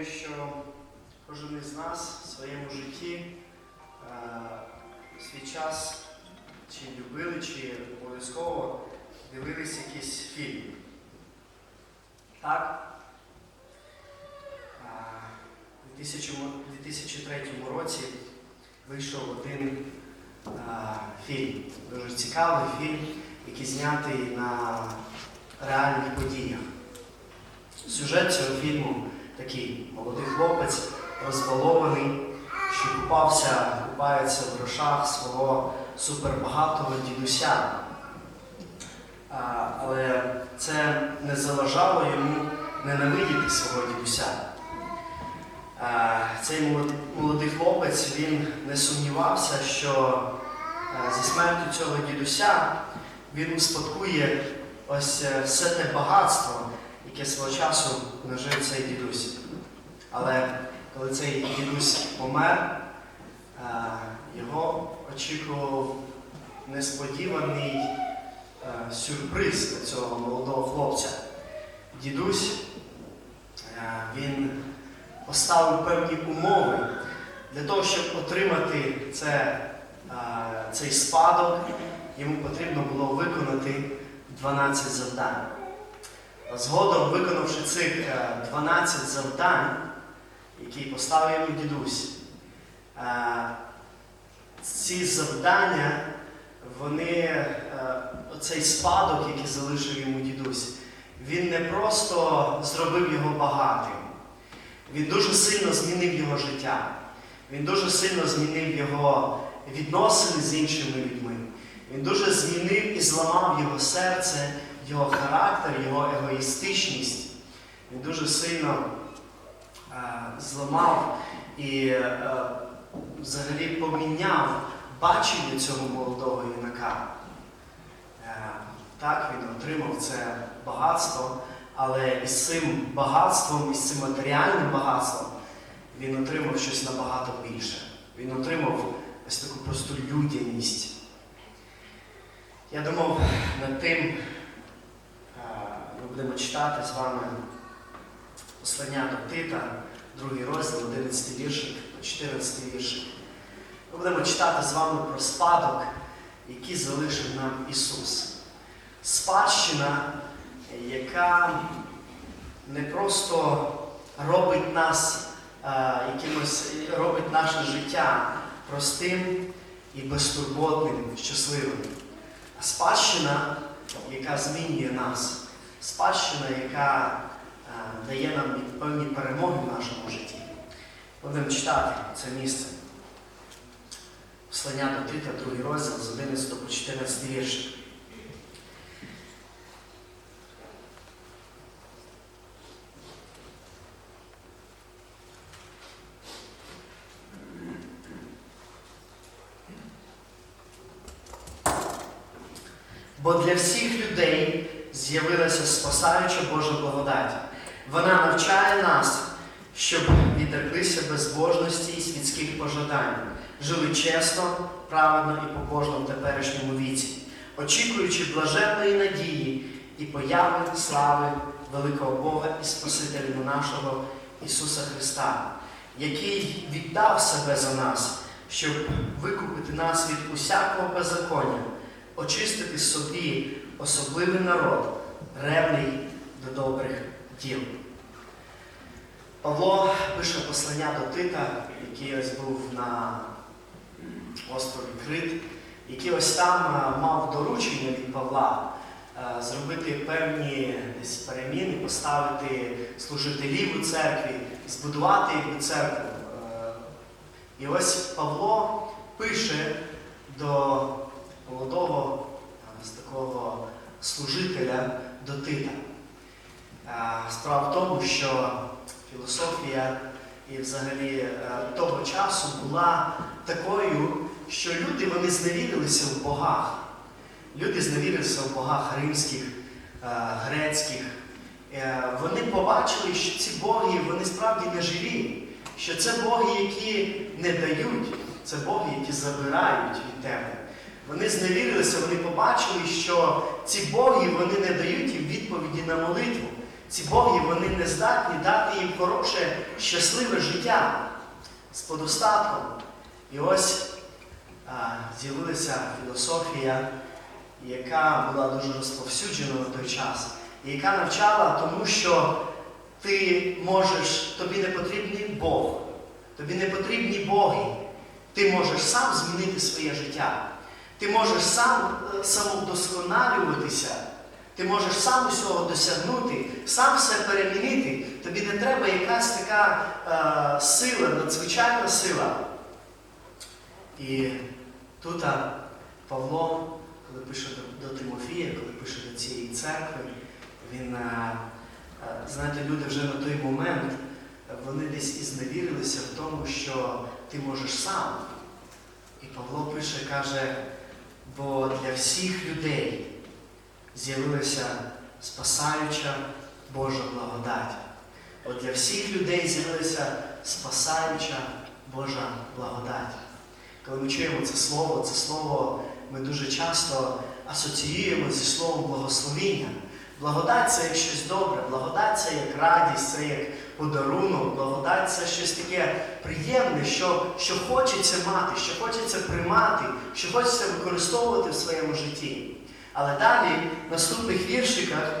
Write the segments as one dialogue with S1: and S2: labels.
S1: думаю, що кожен із нас в своєму житті е, свій час чи любили, чи обов'язково дивились якісь фільми. Так? Е, У 2003 році вийшов один е, фільм, дуже цікавий фільм, який знятий на реальних подіях. Сюжет цього фільму такий молодий хлопець, розбалований, що купався, купається в грошах свого супербагатого дідуся. А, але це не заважало йому ненавидіти свого дідуся. А, Цей молодий хлопець він не сумнівався, що зі смертю цього дідуся він успадкує ось е, все те багатство, яке свого часу нажив цей дідусь. Але коли цей дідусь помер, е, його очікував несподіваний е, сюрприз для цього молодого хлопця. Дідусь е, він поставив певні умови для того, щоб отримати це, цей спадок, йому потрібно було виконати 12 завдань. Згодом, виконавши цих е, 12 завдань, які поставив йому дідусь, е, ці завдання, вони, е, оцей спадок, який залишив йому дідусь, він не просто зробив його багатим, він дуже сильно змінив його життя. Він дуже сильно змінив його відносини з іншими людьми. Він дуже змінив і зламав його серце, його характер, його егоїстичність. Він дуже сильно е, зламав і е, взагалі поміняв бачення цього молодого юнака. Е, так, він отримав це багатство, але із цим багатством, із цим матеріальним багатством він отримав щось набагато більше. Він отримав ось таку просту людяність. Я думав над тим, читати з вами послання до Тита, другий розділ, 11 віршик, 14 віршик. Ми будемо читати з вами про спадок, який залишив нам Ісус. Спадщина, яка не просто робить нас е, якимось, робить наше життя простим і безтурботним, щасливим. А спадщина, яка змінює нас, спадщина, яка е, дає нам певні перемоги в нашому житті. Будемо читати це місце. Послання до Тита, другий розділ з 11 по 14 вірш. Бо для всіх людей з'явилася спасаюча Божа благодать. Вона навчає нас, щоб відреклися безбожності і світських пожадань, жили чесно, праведно і побожно в теперішньому віці, очікуючи блаженної надії і появи слави великого Бога і Спасителя нашого Ісуса Христа, який віддав себе за нас, щоб викупити нас від усякого беззаконня очистити собі особливий народ, ревний до добрих діл. Павло пише послання до Тита, який ось був на острові Крит, який ось там е, мав доручення від Павла е, зробити певні десь переміни, поставити служителів у церкві, збудувати якби церкву. Е, І ось Павло пише до молодого з такого служителя до Тита. Справа в тому, що філософія і взагалі е, того часу була такою, що люди вони зневірилися в богах. Люди зневірилися в богах римських, е, грецьких. Е, Вони побачили, що ці боги вони справді не живі, що це боги, які не дають, це боги, які забирають від тебе. Вони зневірилися, вони побачили, що ці боги вони не дають їм відповіді на молитву. Ці боги вони не здатні дати їм хороше, щасливе життя з подостатком. І ось з'явилася філософія, яка була дуже розповсюджена на той час, і яка навчала тому, що ти можеш, тобі не потрібний Бог, тобі не потрібні Боги. Ти можеш сам змінити своє життя. Ти можеш сам е, самовдосконалюватися. Ти можеш сам усього досягнути, сам все перемінити. Тобі не треба якась така е, сила, надзвичайна сила. І тут Павло, коли пише до, до Тимофія, коли пише до цієї церкви, він, е, е, знаєте, люди вже на той момент, вони десь і зневірилися в тому, що ти можеш сам. І Павло пише, каже, бо для всіх людей з'явилася спасаюча Божа благодать. От для всіх людей з'явилася спасаюча Божа благодать. Коли ми чуємо це слово, це слово ми дуже часто асоціюємо зі словом благословіння. Благодать це як щось добре, благодать це як радість, це як подарунок, благодать це щось таке приємне, що, що хочеться мати, що хочеться приймати, що хочеться використовувати в своєму житті. Але далі, в наступних віршиках,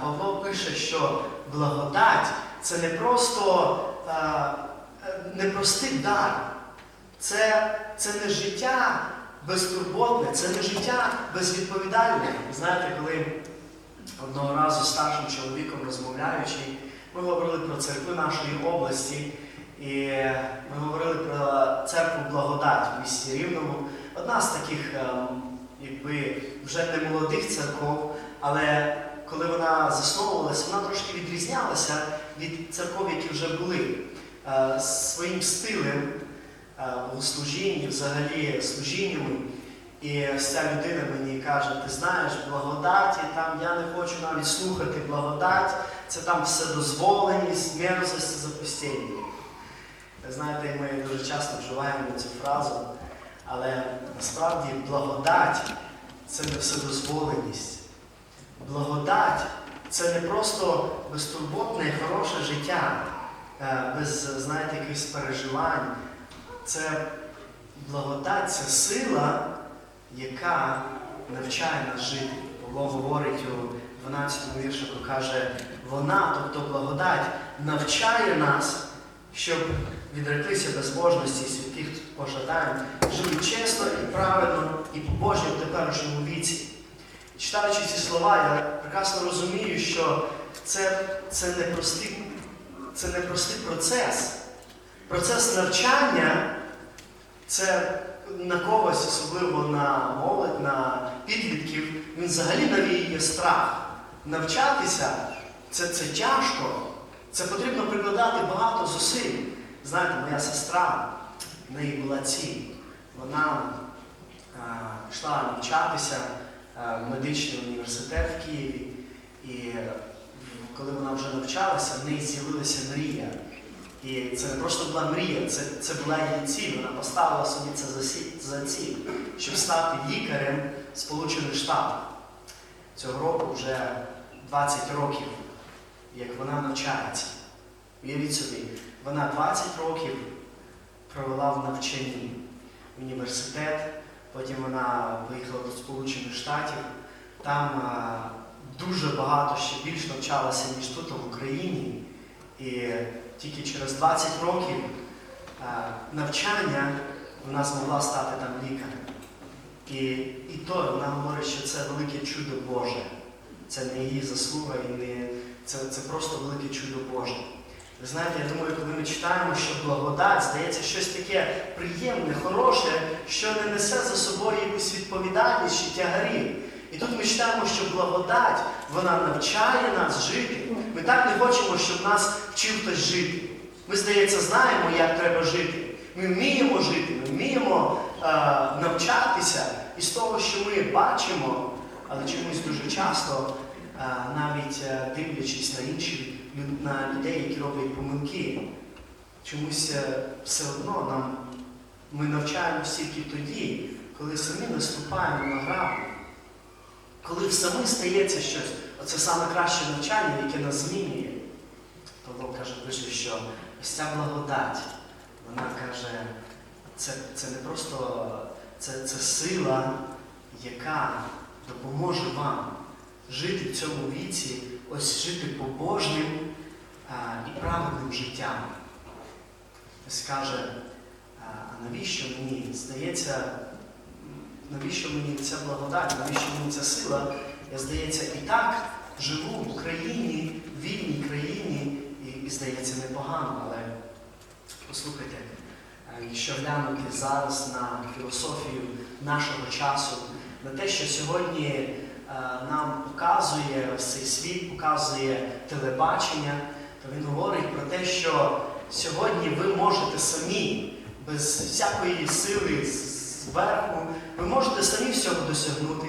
S1: Павло пише, що благодать це не просто непростий дар, це, це не життя безтурботне, це не життя безвідповідальне. Знаєте, коли одного разу старшим чоловіком розмовляючи, ми говорили про церкви нашої області, і ми говорили про церкву Благодать в місті Рівному. Одна з таких, ем, якби вже не молодих церков, але коли вона засновувалася, вона трошки відрізнялася від церков, які вже були е, своїм стилем е, богослужіння, взагалі служіннями. І ось ця людина мені каже, ти знаєш, благодаті, там я не хочу навіть слухати благодать, це там вседозволеність, мерзость, запустіння. Ви знаєте, ми дуже часто вживаємо цю фразу, але насправді благодать це не вседозволеність. Благодать це не просто безтурботне і хороше життя, е, без, знаєте, якихось переживань. Це благодать це сила, яка навчає нас жити. Павло говорить у 12-му віршику, каже, вона, тобто благодать, навчає нас, щоб відреклися безбожності і святих пожадань, жили чесно і правильно і побожно в теперішньому віці. Читаючи ці слова, я прекрасно розумію, що це, це, не простий, це не простий процес. Процес навчання це на когось, особливо на молодь, на підлітків, він взагалі навіює страх. Навчатися це, це тяжко, це потрібно прикладати багато зусиль. Знаєте, моя сестра, в неї була ціль. Вона а, йшла навчатися а, в медичний університет в Києві. І е, коли вона вже навчалася, в неї з'явилася мрія. І це не просто була мрія, це, це була її ціль. Вона поставила собі це за ціль, щоб стати лікарем Сполучених Штатів. Цього року вже 20 років, як вона навчається. Уявіть собі, вона 20 років провела в навчанні в університет, потім вона виїхала до Сполучених Штатів. Там а, дуже багато ще більш навчалася, ніж тут в Україні. І тільки через 20 років а, навчання вона змогла стати там лікарем. І, і то вона говорить, що це велике чудо Боже. Це не її заслуга і не це, це просто велике чудо Боже. Ви знаєте, я думаю, коли ми читаємо, що благодать, здається, щось таке приємне, хороше, що не несе за собою якусь відповідальність чи тягарі. І тут ми читаємо, що благодать, вона навчає нас жити. Ми так не хочемо, щоб нас вчив хтось жити. Ми, здається, знаємо, як треба жити. Ми вміємо жити, ми вміємо е, навчатися із того, що ми бачимо, але чомусь дуже часто, е, навіть е, дивлячись на інші на людей, які роблять помилки, чомусь е, все одно нам ми навчаємося тільки тоді, коли самі наступаємо на граблю. Коли в самі стається щось, оце саме краще навчання, яке нас змінює. Павло каже, пише, що ось ця благодать, вона каже, це, це не просто це, це сила, яка допоможе вам жити в цьому віці, ось жити побожним а, і праведним життям. Ось каже, а навіщо мені здається, навіщо мені ця благодать, навіщо мені ця сила? Я здається, і так живу в Україні, в вільній країні, і, і здається, непогано, але послухайте, якщо глянути зараз на філософію нашого часу, на те, що сьогодні е, нам показує цей світ, показує телебачення, то він говорить про те, що сьогодні ви можете самі, без всякої сили зверху, ви можете самі всього досягнути.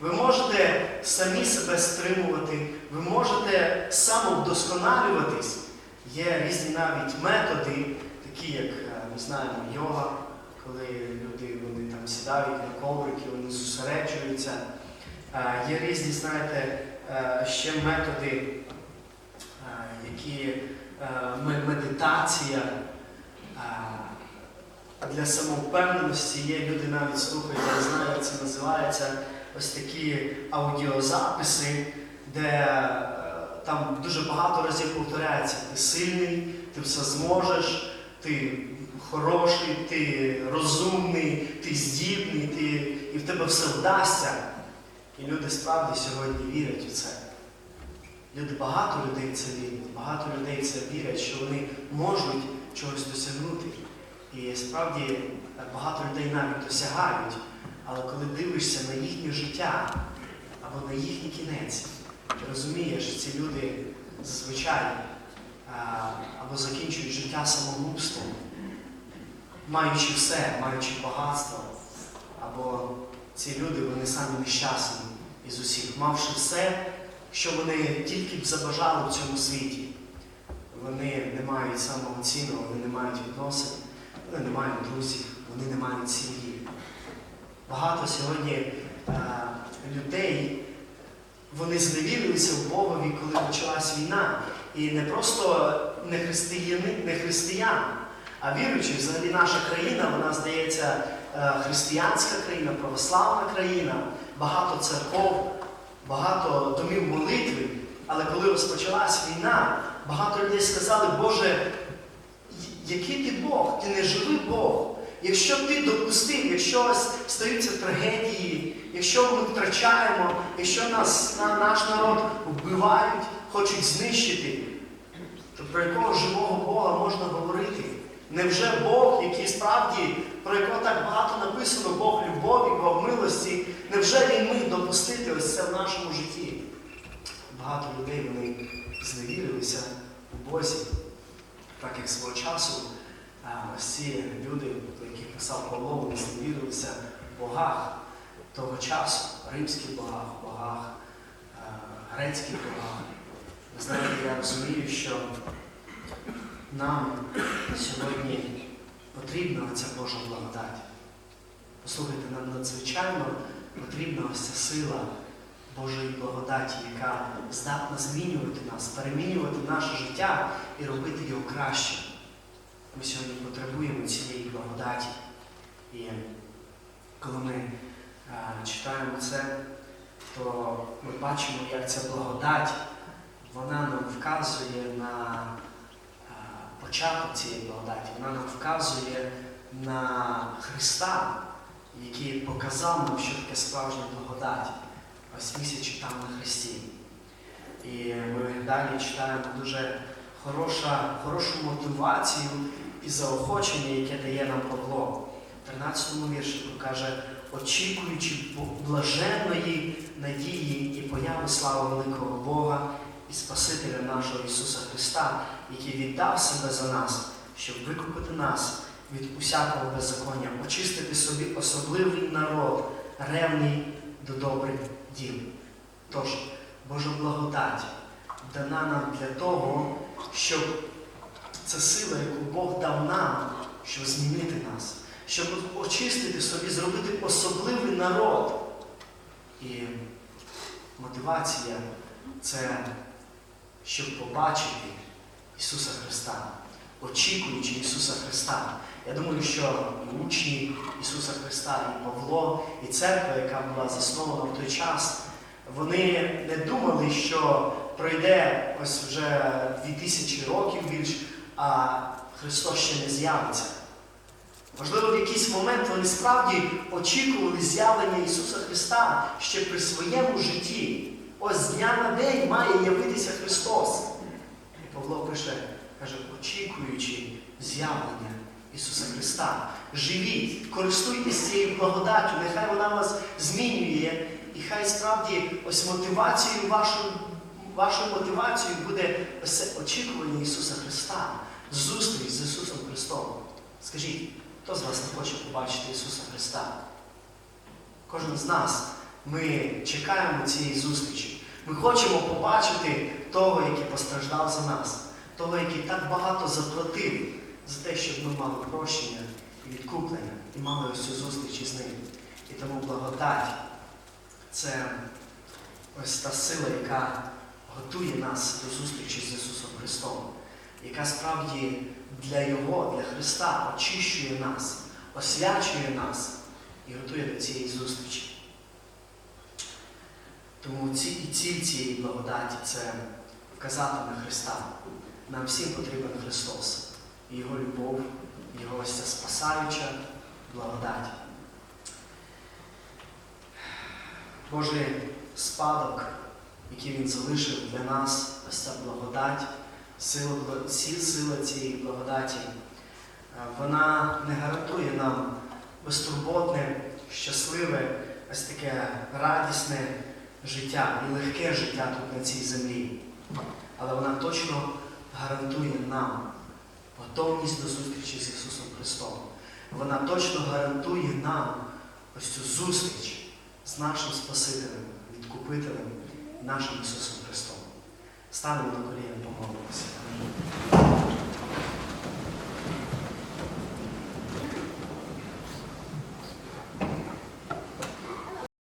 S1: Ви можете самі себе стримувати, ви можете самовдосконалюватись. Є різні навіть методи, такі як, е, ми знаємо, йога, коли сідають на коврики, вони зосереджуються. Е, Є різні, знаєте, е, ще методи, е, які медитація. Для самовпевненості є люди навіть слухають, я знаю, це називається, ось такі аудіозаписи, де там дуже багато разів повторяється, ти сильний, ти все зможеш, ти хороший, ти розумний, ти здібний, ти, і в тебе все вдасться. І люди справді сьогодні вірять у це. Люди, багато людей це вірять, багато людей це вірять, що вони можуть чогось досягнути. І справді багато людей навіть досягають, але коли дивишся на їхнє життя або на їхній кінець, ти розумієш, ці люди зазвичай або закінчують життя самогубством, маючи все, маючи багатство, або ці люди вони самі нещасні із усіх, мавши все, що вони тільки б забажали в цьому світі. Вони не мають самого цінного, вони не мають відносин, вони не мають друзів, вони не мають сім'ї. Багато сьогодні е, людей вони зневірилися в Богові, коли почалась війна. І не просто не, християни, не християн, а віруючі, взагалі наша країна, вона здається е, християнська країна, православна країна, багато церков, багато домів молитви. Але коли розпочалась війна, багато людей сказали, Боже, який ти Бог? Ти не живий Бог. Якщо ти допустив, якщо стаються трагедії, якщо ми втрачаємо, якщо нас, на, наш народ вбивають, хочуть знищити, то про якого живого Бога можна говорити? Невже Бог, який справді, про якого так багато написано, Бог любові, Бог милості, невже Він міг допустити ось це в нашому житті? Багато людей вони зневірилися у Бозі, так як свого часу ось ці люди, до яких писав Павло, вони зневірилися в богах того часу, римських богах, богах, грецьких богах. Ви знаєте, я розумію, що нам сьогодні потрібна ця Божа благодать. Послухайте, нам надзвичайно потрібна ось ця сила Божої благодаті, яка здатна змінювати нас, перемінювати наше життя і робити його краще. Ми сьогодні потребуємо цієї благодаті. І коли ми е, читаємо це, то ми бачимо, як ця благодать вона нам вказує на початок цієї благодаті, вона нам вказує на Христа, який показав нам, що таке справжня благодать. Ось місячі там на Христі. І ми далі читаємо дуже хороша, хорошу мотивацію і заохочення, яке дає нам Павло. В 13-му віршику каже, очікуючи блаженної надії і появи слави великого Бога і Спасителя нашого Ісуса Христа, який віддав себе за нас, щоб викупити нас від усякого беззаконня, очистити собі особливий народ, ревний до добрих діл. Тож, Божа благодать дана нам для того, щоб це сила, яку Бог дав нам, щоб змінити нас, щоб очистити собі, зробити особливий народ. І мотивація це щоб побачити Ісуса Христа, очікуючи Ісуса Христа. Я думаю, що учні Ісуса Христа, і Павло, і церква, яка була заснована в той час, вони не думали, що пройде ось вже 2000 років більш, а Христос ще не з'явиться. Можливо, в якийсь момент вони справді очікували з'явлення Ісуса Христа ще при своєму житті. Ось з дня на день має явитися Христос. І Павло пише, каже, очікуючи з'явлення Ісуса Христа. Живіть, користуйтесь цією благодаттю, нехай вона вас змінює, і хай справді ось мотивацією вашою, вашою мотивацією буде ось очікування Ісуса Христа, зустріч з Ісусом Христом. Скажіть, хто з вас не хоче побачити Ісуса Христа? Кожен з нас, ми чекаємо цієї зустрічі. Ми хочемо побачити того, який постраждав за нас, того, який так багато заплатив за те, щоб ми мали прощення і відкуплення, і мали ось цю зустріч із ним. І тому благодать це ось та сила, яка готує нас до зустрічі з Ісусом Христом, яка справді для Його, для Христа очищує нас, освячує нас і готує до цієї зустрічі. Тому ці, і ціль цієї благодаті це вказати на Христа. Нам всім потрібен Христос, Його любов, Його ось ця спасаюча благодать. Божий спадок, який Він залишив для нас, ось ця благодать, сила, сила цієї благодаті, е, вона не гарантує нам безтурботне, щасливе, ось таке радісне життя і легке життя тут на цій землі. Але вона точно гарантує нам готовність до зустрічі з Ісусом Христом. Вона точно гарантує нам ось цю зустріч з нашим Спасителем, відкупителем, нашим Ісусом Христом. Станемо на коліна, помолимося.